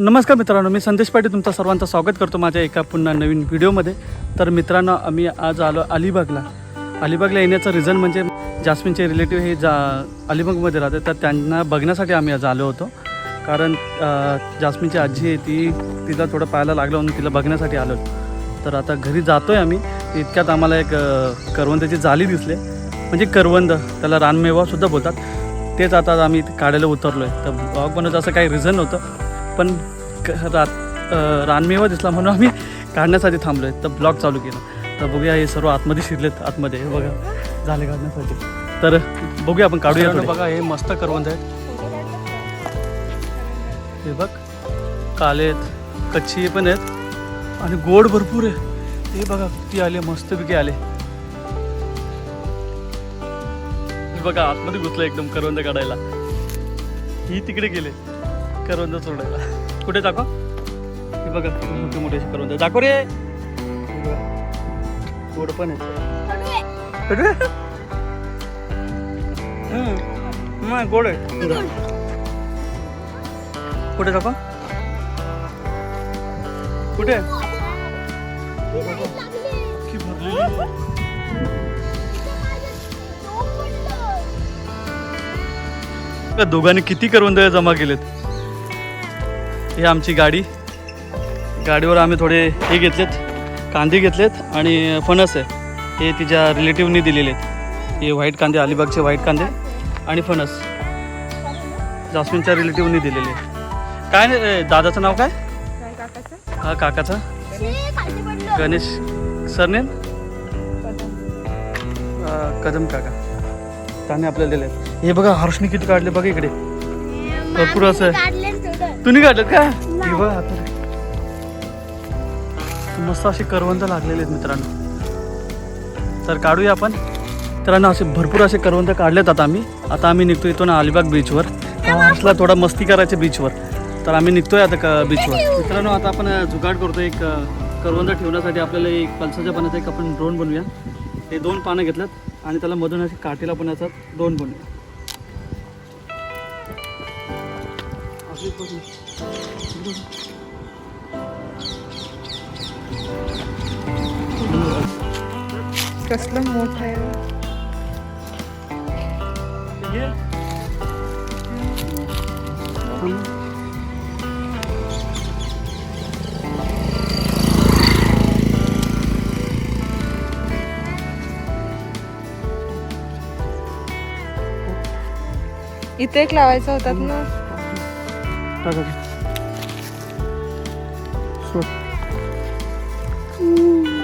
नमस्कार मित्रांनो मी संदेश पाटील तुमचं सर्वांचं स्वागत करतो माझ्या एका पुन्हा नवीन व्हिडिओमध्ये. तर मित्रांनो आम्ही आज आलो अलिबागला. अलिबागला येण्याचं रिझन म्हणजे जास्मिनचे रिलेटिव्ह हे जा अलिबागमध्ये राहतात तर त्यांना बघण्यासाठी आम्ही आज आलो होतो. कारण जास्मिनची आजी आहे ती तिला थोडं पाहायला लागलं म्हणून तिला बघण्यासाठी आलो तर आता घरी जातो आहे आम्ही. इतक्यात आम्हाला एक करवंदाची जाली दिसले. म्हणजे करवंद त्याला रानमेवासुद्धा बोलतात. तेच आता आम्ही काढायला उतरलो आहे तर ब्लॉग बनवायचं असं काही रिझन नव्हतं. पण रात रानमेवा दिसला म्हणून आम्ही काढण्यासाठी थांबलो आहे तर ब्लॉग चालू केला. तर बघूया हे सर्व आतमध्ये शिरलेत आतमध्ये. हे बघा झाले काढण्यासाठी. तर बघूया आपण काढूया बघा हे मस्त करवंद आहेत. हे बघ काले आहेत कच्ची पण आहेत आणि गोड भरपूर आहे. हे बघा किती आले मस्तपैकी आले. हे बघा आतमध्ये घुसलं एकदम करवंद काढायला. ही तिकडे गेले. करवंद सोडायला कुठे दाखव? हे बघा मोठे मोठे असे करवंद दाखव रे. गोड पण. मग गोड आहे. कुठे दाखव? कुठे? आहे. दोघांनी किती करवंद जमा केलेत? हे आमची गाडी. गाडीवर आम्ही थोडे हे घेतलेत कांदे घेतलेत आणि फणस आहे. हे तिच्या रिलेटिव्हनी दिलेले आहेत. हे व्हाईट कांदे अलिबागचे व्हाईट कांदे आणि फणस. जास्मिनच्या रिलेटिव्हनी दिलेले काय नाही दादाचं नाव काय? हा काकाचा. गणेश. सरनेम? कदम काका. त्याने आपल्याला दिले हे बघा हर्षने किती काढले बघा इकडे. भरपूर असं आहे. तुम्ही काढलं का? हे बघा आता. मस्त असे करवंद लागलेले आहेत मित्रांनो. तर काढूया आपण. मित्रांनो असे भरपूर असे करवंद काढलेत आता आम्ही. आता आम्ही निघतो इथून अलिबाग बीचवर हर्षला थोडा मस्ती करायचे बीचवर तर आम्ही निघतोय आता क बीचवर मित्रांनो आता आपण जुगाड करतो एक करवंद ठेवण्यासाठी आपल्याला एक पलसाच्या पानाचा एक आपण ड्रोन बनवूया. हे दोन पानं घेतल्यात आणि त्याला मधून अशी काठीला पण याचा ड्रोन बनवूया. अशी बनवू. कसलं मोठं आहे इथे एक लावायचा होतात ना टाका. सोड.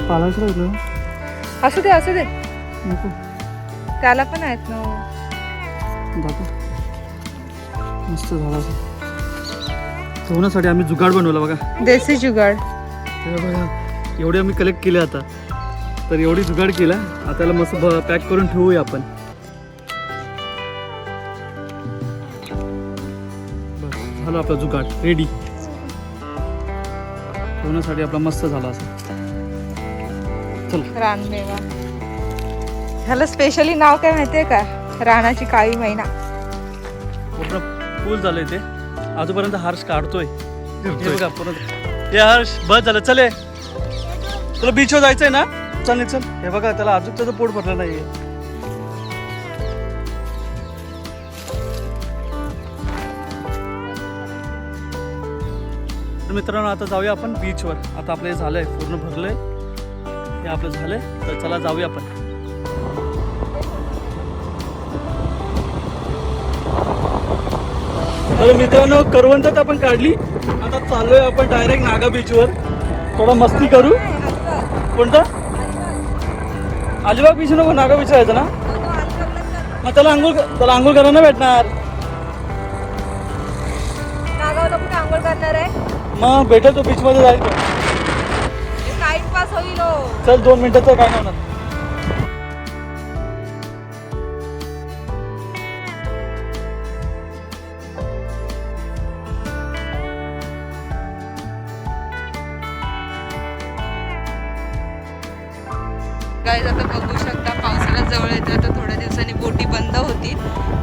पालायचं राहिलं? असू दे असू दे. नको. त्याला पण आहेत ना. दाखव. मस्त झाला ठेवण्यासाठी आम्ही जुगाड बनवला बघा. देसी जुगाड. बघा एवढे आम्ही कलेक्ट केले आता. तर एवढी जुगाड केला. आता मस्त पॅक करून ठेवूया आपण. झालं आपला जुगाड रेडी ठेवण्यासाठी आपला मस्त झाला असं चला. रानमेवा ह्याला स्पेशली नाव काय माहितीये का? रानाची काळी मैना. पूर्ण फुल झालंय ते. आजूपर्यंत हर्ष काढतोय. हे बघा परत हे हर्ष बस झालं चले तुला बीचवर जायचंय ना? चल चल. हे बघा त्याला अजून त्याचं पोट भरलं नाहीये. मित्रांनो आता जाऊया आपण बीचवर आता आपलं हे झालंय पूर्ण भरलंय. हे आपलं झालंय. तर चला जाऊया आपण. तर मित्रांनो करवंतच आपण काढली. आता चाललोय आपण डायरेक्ट नागा बीचवर थोडा मस्ती करू. कोणता? अलिबाग बीच नको नागा बीच राहायचं ना? मग त्याला आंघोळ त्याला आंघोळ करायला नाही भेटणार. नागावला कुठे आंघोळ करणार आहे? मग भेटेल तो बीचमध्ये जाईल तो. टाइमपास होईल हो. चल दोन मिनिटाचं काय होणार गाईज आता बघू शकता पावसाळा जवळ येतो तर थोड्या दिवसांनी बोटी बंद होती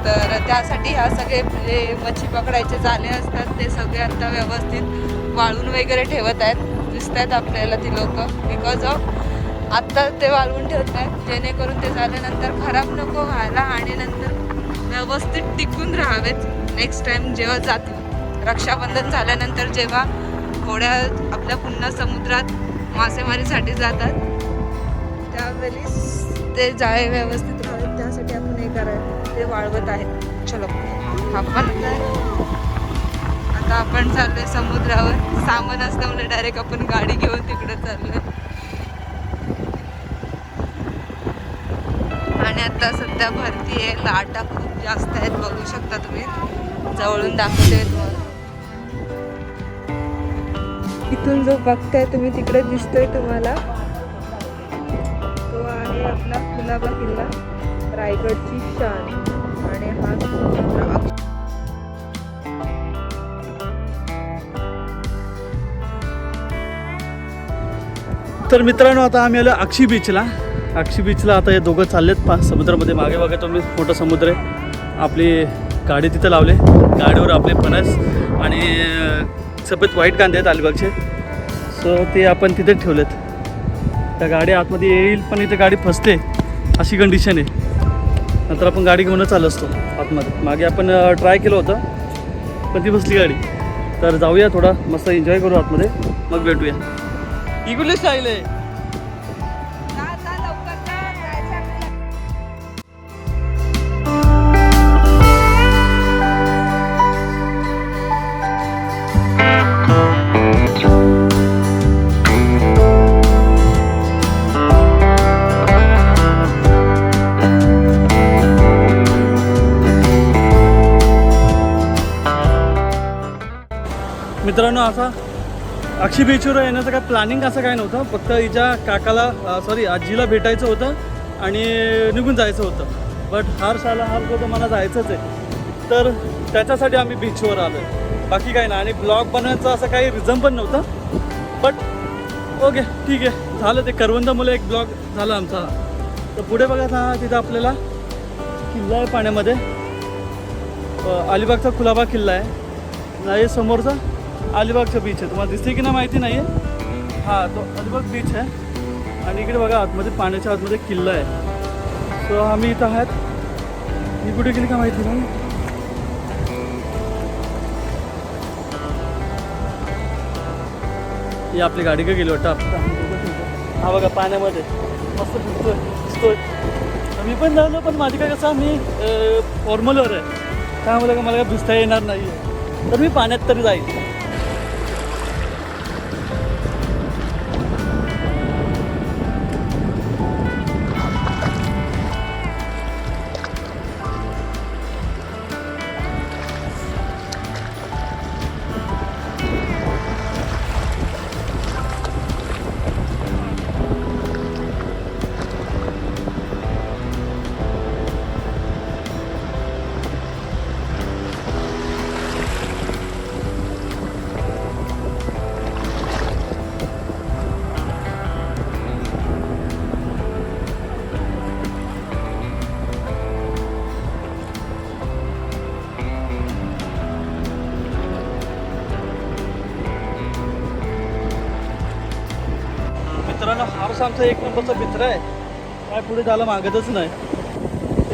तर त्यासाठी ह्या सगळे जे मच्छी पकडायचे जाले असतात ते सगळे आता व्यवस्थित वाळून वगैरे ठेवत आहेत. दिसत आहेत आपल्याला ती लोक बिकॉज ऑफ आत्ता ते वाळवून ठेवत आहेत. जेणेकरून ते झाल्यानंतर खराब नको व्हायला आणि नंतर व्यवस्थित टिकून राहावेत नेक्स्ट टाइम जेव्हा जातील. रक्षाबंधन झाल्यानंतर जेव्हा होड्या आपल्या पुन्हा समुद्रात मासेमारीसाठी जातात त्यावेळी ते जाळे व्यवस्थित राहावेत. त्यासाठी आपण हे करायला ते वाळवत आहेत. चलो. आपण आता आपण चाललोय समुद्रावर. सामान असल्यामुळे डायरेक्ट आपण गाडी घेऊन तिकडे चाललोय. आणि आता सध्या भरती आहे. लाटा खूप जास्त आहेत. बघू शकता तुम्ही. जवळून दाखवते तुम्हाला. इथून जो बघताय तुम्ही तिकडे दिसतोय तुम्हाला. तो आहे आपला कुलाबा किल्ला रायगडची शान. आणि हा तर मित्रांनो आता आम्ही आलो अक्षी बीचला. अक्षी बीचला आता हे दोघं चाललेत. पा समुद्रामध्ये मागे मागे तुम्ही मोठा समुद्र आहे आपली गाडी तिथं लावले. गाडीवर आपले पणस आणि सफेद व्हाईट कांदे आहेत अलिबागचे सो ते आपण तिथे ठेवलेत. त्या गाडी आतमध्ये येईल पण इथे गाडी फसते अशी कंडिशन आहे. नंतर आपण गाडी घेऊनच चालू असतो आतमध्ये. मागे आपण ट्राय केलं होतं पण ती बसली गाडी. तर जाऊया थोडा मस्त एन्जॉय करू आतमध्ये. मग भेटूया. इकडे स्टाईल मित्रांनो असा अक्षी बीचवर येण्याचं काय प्लॅनिंग असं काय नव्हतं. फक्त हिच्या काकाला सॉरी आजीला भेटायचं होतं आणि निघून जायचं होतं. बट हार शाला हार होतं मला जायचंच आहे. तर त्याच्यासाठी आम्ही बीचवर आलो आहे बाकी काही नाही. आणि ब्लॉग बनवायचं असं काही रिझन पण नव्हतं. बट ओके ठीक आहे. झालं ते. करवंदामुळे एक ब्लॉग झाला आमचा. तर पुढे बघा हा तिथं आपल्याला किल्ला आहे पाण्यामध्ये. अलिबागचा खुलाबा किल्ला आहे. नाही समोरचा? अलिबागचा बीच आहे. तुम्हाला दिसते की ना माहिती नाही आहे हां तो अलिबाग बीच आहे. आणि इकडे बघा आतमध्ये पाण्याच्या आतमध्ये किल्ला आहे. सो आम्ही इथं आहात. मी कुठे गेली का माहिती नाही? ही आपली गाडी का गेली वाटतं? हा बघा पाण्यामध्ये. मस्त फिरतोय दिसतोय. मी पण झालो पण माझी काय कसं मी फॉर्मलवर आहे. त्यामुळे का मला काय भिजता येणार नाही तर मी पाण्यात तरी जाईल. नंबरचा मित्र आहे. काय पुढे झालं मागतच नाही.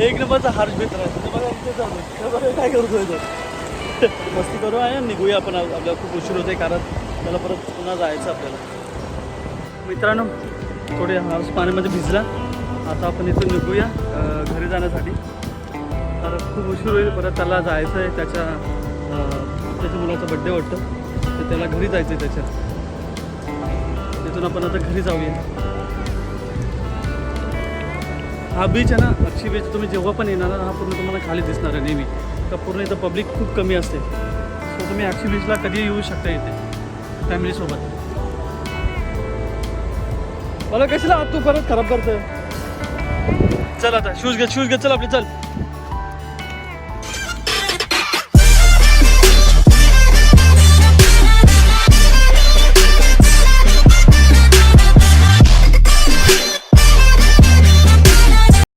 एक नंबरचा हार्श मित्र आहे. तर बघा इथे चालू काय करतोय तो. मस्ती करू आहे निघूया आपण. आपल्याला खूप उशीर होते कारण त्याला परत पुन्हा जायचं आपल्याला. मित्रांनो थोडे हार्स पाण्यामध्ये भिजला. आता आपण इथून निघूया घरी जाण्यासाठी. तर खूप उशीर होईल परत त्याला जायचं आहे. त्याच्या त्याच्या मुलाचा बड्डे वाटतं. तर त्याला घरी जायचं आहे त्याच्या. तिथून आपण आता घरी जाऊया. हा बीच आहे ना अक्षी बीच तुम्ही जेव्हा पण येणार ना हा पूर्ण तुम्हाला खाली दिसणार आहे नेहमी. तर पूर्ण इथं पब्लिक खूप कमी असते. सो तुम्ही अक्षी बीचला कधी येऊ शकता इथे फॅमिलीसोबत मला कशाला आत तू परत खराब करतोय? चल आता शूज घे शूज घे. चल आपले चल.